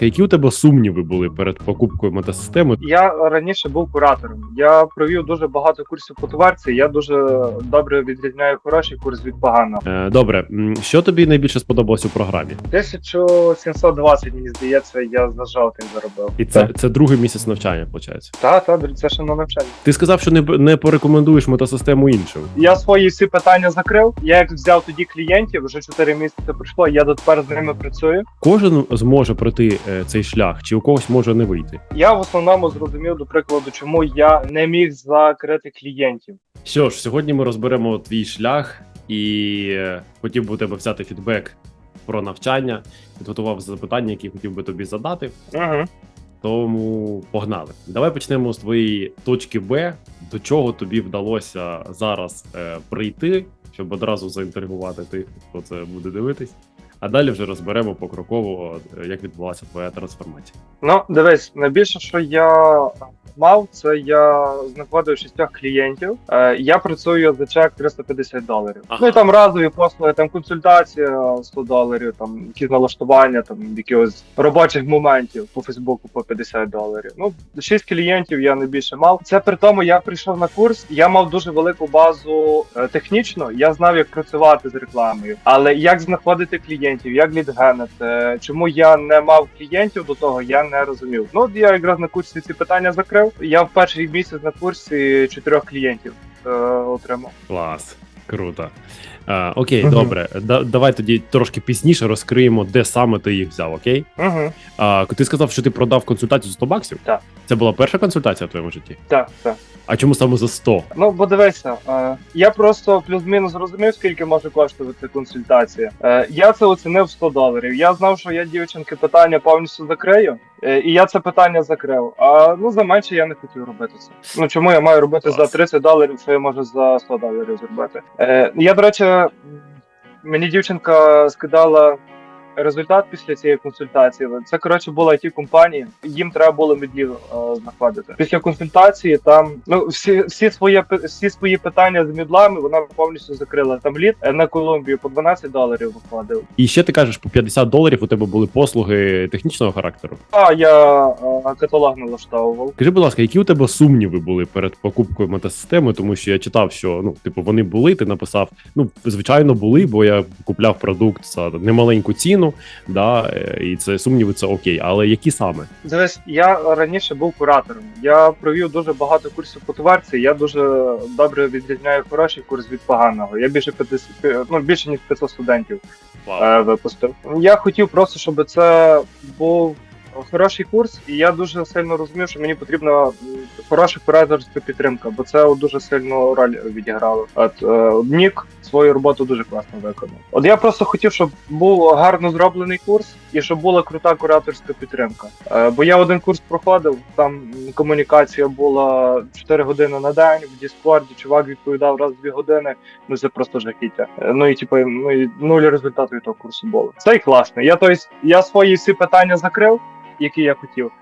Які у тебе сумніви були перед покупкою мотосистеми? Я раніше був куратором. Я провів дуже багато курсів по товарці. Я дуже добре відрізняю хороший курс від поганого. Е, Добре, що тобі найбільше сподобалось у програмі? 1720, мені здається, я за жовтим заробив. І це, це другий місяць навчання, виходить. Та, та, це ще на навчання. Ти сказав, що не, не порекомендуєш мотосистему іншим. Я свої всі питання закрив. Я як взяв тоді клієнтів, вже 4 місяці пройшло. Я дотепер з ними працюю. Кожен зможе пройти е, цей шлях, чи у когось може не вийти. Я в основному зрозумів, до прикладу, чому я не міг закрити клієнтів. Що ж, сьогодні ми розберемо твій шлях і е, хотів би у тебе взяти фідбек про навчання, підготував запитання, які хотів би тобі задати. Угу. Тому погнали. Давай почнемо з твоєї точки Б. До чого тобі вдалося зараз е, прийти, щоб одразу заінтригувати тих, хто це буде дивитись. А далі вже розберемо покроково, е, як відбулася твоя трансформація. Ну, дивись, найбільше, що я мав, це я знаходив шістьох клієнтів. Е, я працюю за чек 350 доларів. Ага. Ну і там разові послуги, там консультація 100 доларів, там якісь налаштування, там якихось робочих моментів по Фейсбуку по 50 доларів. Ну, шість клієнтів я найбільше мав. Це при тому, я прийшов на курс, я мав дуже велику базу е, технічно. Я знав, як працювати з рекламою, але як знаходити клієнтів, як лідгенити, чому я не мав клієнтів до того, я не розумів. Ну, от я якраз на курсі ці питання закрив. Я в перший місяць на курсі чотирьох клієнтів е, отримав. Клас, круто. А, окей, Мгм. добре. Да, давай тоді трошки пізніше розкриємо, де саме ти їх взяв, окей? Угу. А, ти сказав, що ти продав консультацію за 100 баксів? Так. Це була перша консультація в твоєму житті? Так, так. А чому саме за 100? Ну, бо дивися, е, я просто плюс-мінус зрозумів, скільки може коштувати консультація. Е, я це оцінив 100 доларів. Я знав, що я дівчинки питання повністю закрию, і я це питання закрив. А ну за менше я не хотів робити це. Ну чому я маю робити за 30 доларів, що я можу за 100 доларів зробити? Е, я, до речі, мені дівчинка скидала. Результат після цієї консультації це коротше була it компанія. Їм треба було медлів е, знаходити. Після консультації там ну всі, всі свої пи- всі свої питання з мідлами вона повністю закрила. Там лід е, на Колумбію по 12 доларів виходив. І ще ти кажеш, по 50 доларів у тебе були послуги технічного характеру. А я е, каталог налаштовував. Скажи, будь ласка, які у тебе сумніви були перед покупкою мотосистеми? Тому що я читав, що ну, типу, вони були. Ти написав, ну звичайно, були, бо я купляв продукт за немаленьку ціну, да, е, і це сумніви, це окей. Але які саме? Дивись, я раніше був куратором. Я провів дуже багато курсів по товарці. Я дуже добре відрізняю хороший курс від поганого. Я більше 50, ну більше ніж 500 студентів е, випустив. Я хотів просто, щоб це був хороший курс, і я дуже сильно розумів, що мені потрібна хороша кураторська підтримка, бо це дуже сильну роль відіграло. От е, Нік свою роботу дуже класно виконав. От я просто хотів, щоб був гарно зроблений курс і щоб була крута кураторська підтримка. Е, бо я один курс проходив, там комунікація була 4 години на день в Діскорді. Чувак відповідав раз 2 години. Ну це просто жахіття. Е, Ну і типу, ну і нуль результату того курсу було. Це і класно. Я тобто, я свої всі питання закрив, які я хотів.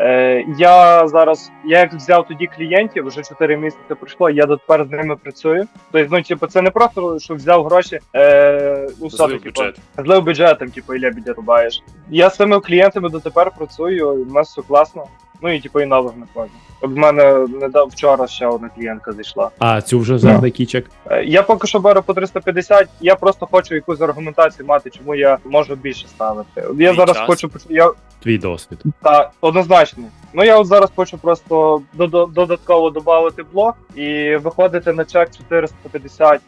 Е, я зараз, я як взяв тоді клієнтів, вже 4 місяці пройшло, я дотепер з ними працюю. Тобто, ну, типу, це не просто, що взяв гроші, е, ну, все, Злив типу, бюджет. злив бюджетом, типу, і лебідя рубаєш. Я з цими клієнтами дотепер працюю, у нас все класно. Ну і типу і нових знаходжу. От в мене недав вчора ще одна клієнтка зайшла. А цю вже за Да. який чек? Е, Я поки що беру по 350, я просто хочу якусь аргументацію мати, чому я можу більше ставити. От Я Твій зараз час. хочу поч- я Твій досвід. та однозначно. Ну я от зараз хочу просто додо- додатково додати блок і виходити на чек 450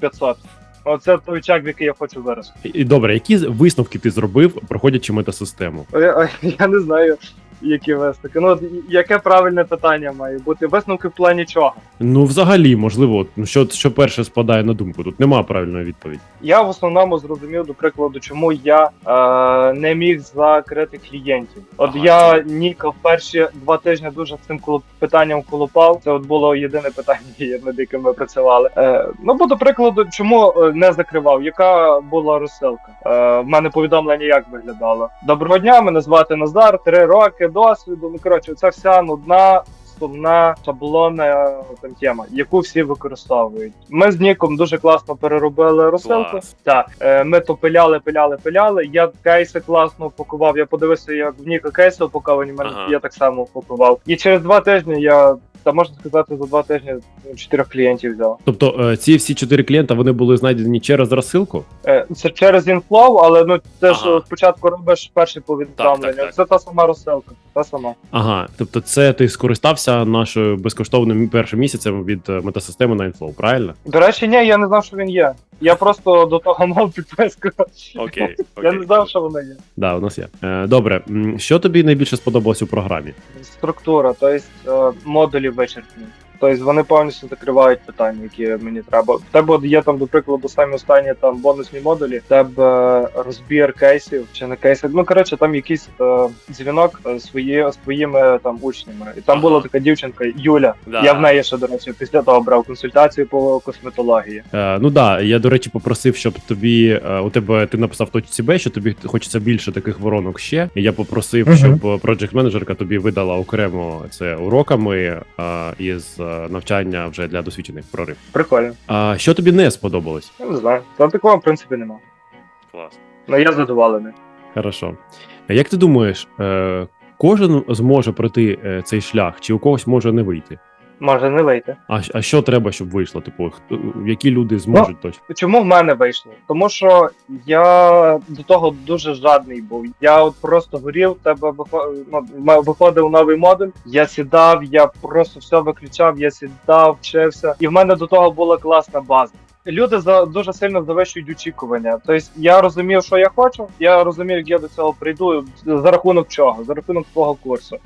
500. Оце той чек, в який я хочу вирости. І- І добре, які з- висновки ти зробив, проходячи метасистему? Я, я не знаю, які висновки. Ну, от яке правильне питання має бути? Висновки в плані чого? Ну, взагалі, можливо, ну, що, що перше спадає на думку? Тут нема правильної відповіді. Я в основному зрозумів, до прикладу, чому я е, не міг закрити клієнтів. От Ага, я Ніка в перші два тижні дуже з цим коло- питанням колупав. Це от було єдине питання, над яким ми працювали. Е, ну бо до прикладу, чому е, не закривав? Яка була розсилка? Е, в мене повідомлення як виглядало? Доброго дня, мене звати Назар, три роки досвіду. Ну коротше, це вся нудна сумна, шаблонна там тема, яку всі використовують. Ми з Ніком дуже класно переробили розсилку. Клас. Так, е, ми то пиляли, пиляли, пиляли. Я кейси класно упакував. Я подивився, як в Ніка кейси упаковані. Мене Ага. я так само упакував. І через два тижні я. Та можна сказати, за два тижні ну, чотирьох клієнтів взяв. Тобто е, ці всі чотири клієнта вони були знайдені через розсилку? Е, Це через інфлоу, але ну ж Ага. спочатку робиш перші повідомлення. Так, так, так. Це та сама розсилка. Та сама. Ага, тобто, це ти скористався нашою безкоштовним першим місяцем від метасистеми на інфлоу, правильно? До речі, ні, я не знав, що він є. Я просто до того мав підписку. Окей, Я не знав, що вона є. Да, у нас є. Е, добре, М, що тобі найбільше сподобалось у програмі? Структура, тобто модулі вичерпні. Тобто вони повністю закривають питання, які мені треба. В тебе є там, до прикладу, самі останні там бонусні модулі, в тебе розбір кейсів чи не кейсів. Ну коротше, там якийсь е, дзвінок е, свої, з твоїми там учнями. І там Ага. була така дівчинка Юля. Да. Я в неї ще, до речі, після того брав консультацію по косметології. Е, ну да, я до речі попросив, щоб тобі е, у тебе ти написав точці Б, що тобі хочеться більше таких воронок ще. І я попросив, Мгм. щоб проджект менеджерка тобі видала окремо це уроками е, із е, навчання вже для досвідчених прорив. Прикольно. А що тобі не сподобалось? Я не знаю. Там такого в принципі нема. Клас. Ну я задоволений. Хорошо. А Як ти думаєш, е, кожен зможе пройти е, цей шлях, чи у когось може не вийти? Може не вийти. А, а що треба, щоб вийшло? Типу, хто- які люди зможуть точно? Чому в мене вийшло? Тому що я до того дуже жадний був. Я от просто горів, тебе ну, виходив новий модуль. Я сідав, я просто все виключав, я сідав, вчився, і в мене до того була класна база. Люди за дуже сильно завищують очікування. Тобто я розумів, що я хочу. Я розумів, як я до цього прийду. За рахунок чого? За рахунок твого курсу.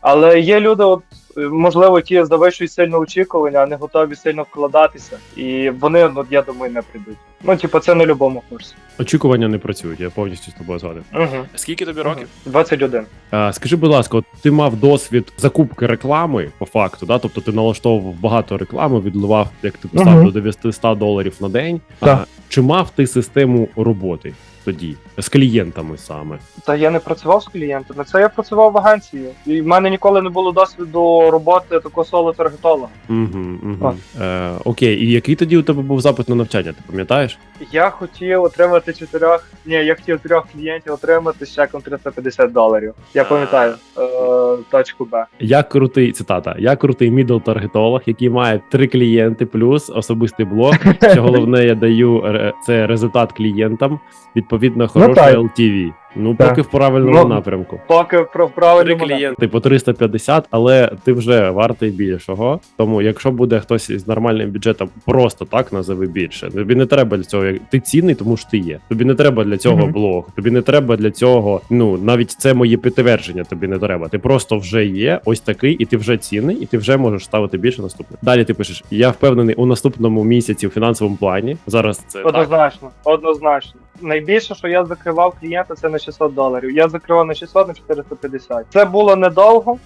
Але є люди, от можливо, які завищують сильно очікування, а не готові сильно вкладатися, і вони, ну я думаю, не прийдуть. Ну, типу, це на будь-якому курсі. Очікування не працюють, я повністю з тобою згоден. Угу. Скільки тобі років? 21. А, скажи, будь ласка, от ти мав досвід закупки реклами по факту, да? тобто ти налаштовував багато реклами, відливав, як ти писав, Мгм. до 900 доларів на день. Так. А, чи мав ти систему роботи тоді з клієнтами саме? Та я не працював з клієнтами. Це я працював в агенції. І в мене ніколи не було досвіду роботи такого соло-таргетолога. Угу, угу. Е, окей, і який тоді у тебе був запит на навчання? Ти пам'ятаєш? Я хотів отримати чотирьох. Ні, я хотів трьох клієнтів отримати з чеком 350 доларів. Я пам'ятаю е, точку Б. Я крутий цитата. Я крутий мідл таргетолог, який має три клієнти плюс особистий блог. Що головне, я даю це результат клієнтам. Відповідно, хороше так. LTV. Ну, Так. поки в правильному Ну, напрямку. Поки про правильному Ти по 350, але ти вже вартий більшого. Тому, якщо буде хтось із нормальним бюджетом, просто так назови більше. Тобі не треба для цього. як- Ти цінний, тому що ти є. Тобі не треба для цього Мгм. блог. Тобі не треба для цього. Ну навіть це моє підтвердження. Тобі не треба. Ти просто вже є, ось такий, і ти вже цінний, і ти вже можеш ставити більше наступне. Далі ти пишеш: я впевнений у наступному місяці в фінансовому плані. Зараз це так. Однозначно, однозначно. Найбільше, що я закривав клієнта, це на 600 доларів. Я закривав на 600, на 450. Це було недовго,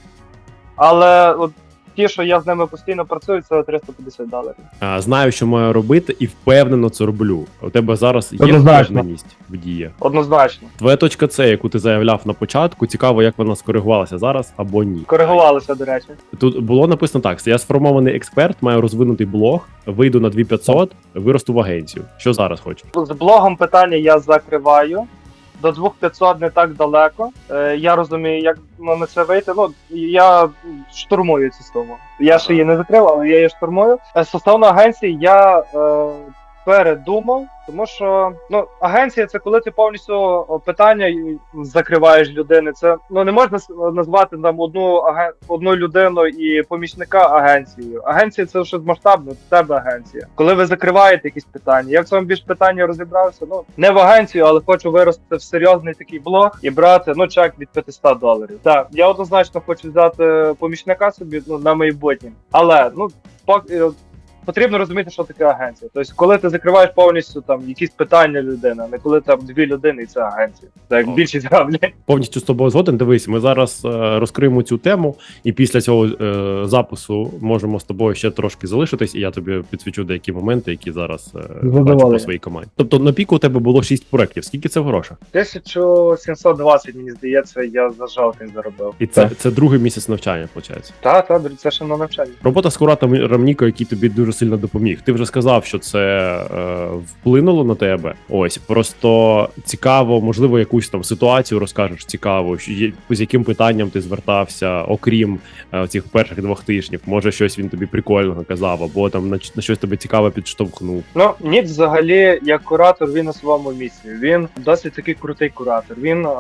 але от ті, що я з ними постійно працюю, це 350 доларів. А, знаю, що маю робити, і впевнено це роблю. У тебе зараз є Однозначно. впевненість в діях. Однозначно. Твоя точка С, яку ти заявляв на початку, цікаво, як вона скоригувалася зараз або ні. Коригувалося, до речі. Тут було написано так: я сформований експерт, маю розвинутий блог, вийду на 2500, виросту в агенцію. Що зараз хочу? З блогом питання я закриваю. До 2500 не так далеко. Е, я розумію, як на це вийти. Ну я штурмую цю суму. Я ще її не закрив, але я її штурмую. Е, Стосовно агенції, я е, передумав, тому що ну агенція це коли ти повністю питання закриваєш людини. Це ну не можна назвати там одну аген... одну людину і помічника агенцією. Агенція це щось масштабне, це тебе агенція. Коли ви закриваєте якісь питання, я в цьому більш питанні розібрався. Ну не в агенцію, але хочу вирости в серйозний такий блог і брати ну чек від 500 доларів. Так, я однозначно хочу взяти помічника собі ну, на майбутнє, але ну поки. Потрібно розуміти, що таке агенція. Тобто, коли ти закриваєш повністю там якісь питання людини, а не коли там дві людини, і це агенція. Це як О. більшість роблять. Повністю з тобою згоден. Дивись, ми зараз е, розкриємо цю тему, і після цього е, запису можемо з тобою ще трошки залишитись, і я тобі підсвічу деякі моменти, які зараз е, бачу по своїй команді. Тобто на піку у тебе було 6 проєктів. Скільки це в грошах? 1720, мені здається, я за жалкин заробив. І це, це другий місяць навчання, виходить. Та, та, це ще на навчання. Робота з куратором Рамніко, який тобі дуже сильно допоміг. Ти вже сказав, що це е, вплинуло на тебе. Ось просто цікаво, можливо, якусь там ситуацію розкажеш цікаво, що є- з яким питанням ти звертався, окрім е, цих перших двох тижнів. Може, щось він тобі прикольного казав, або там на, на щось тебе цікаве підштовхнув. Ну, Ніц взагалі, як куратор, він на своєму місці. Він досить такий крутий куратор. Він е,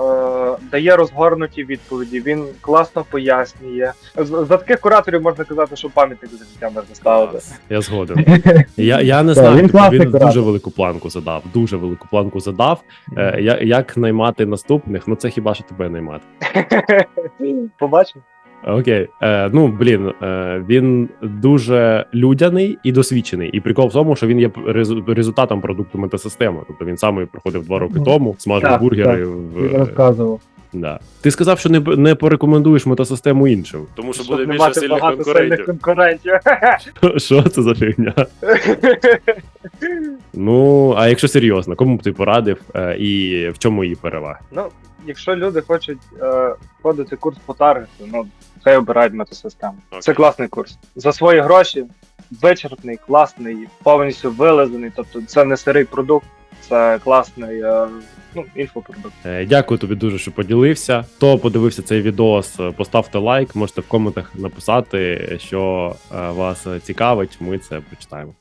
дає розгорнуті відповіді, він класно пояснює. За таких кураторів можна казати, що пам'ятник за життя можна ставити. Я згоден. Я, я не знаю, він він, класний він дуже велику планку задав. Дуже велику планку задав. Е, я, як наймати наступних? Ну це хіба що тебе наймати. Побачимо. Окей, е, ну блін, е, він дуже людяний і досвідчений. І прикол в тому, що він є резу- результатом продукту метасистеми. Тобто він саме приходив два роки тому, смажив бургери. так, В, розказував. Да. Ти сказав, що не, не порекомендуєш метасистему іншим, тому що Щоб буде не більше мати сильних багато сильних конкурентів. конкурентів. Що це за фігня? Ну, а якщо серйозно, кому б ти порадив е, і в чому її переваги? Ну, якщо люди хочуть е, входити курс по таргету, ну хай обирають метасистему. Окей. Це класний курс. За свої гроші вичерпний, класний, повністю вилазений. Тобто це не сирий продукт, це класний е, ну, інфопродукт. Е, Дякую тобі дуже, що поділився. Хто подивився цей відос, е, поставте лайк, можете в коментах написати, що вас цікавить. Ми це почитаємо.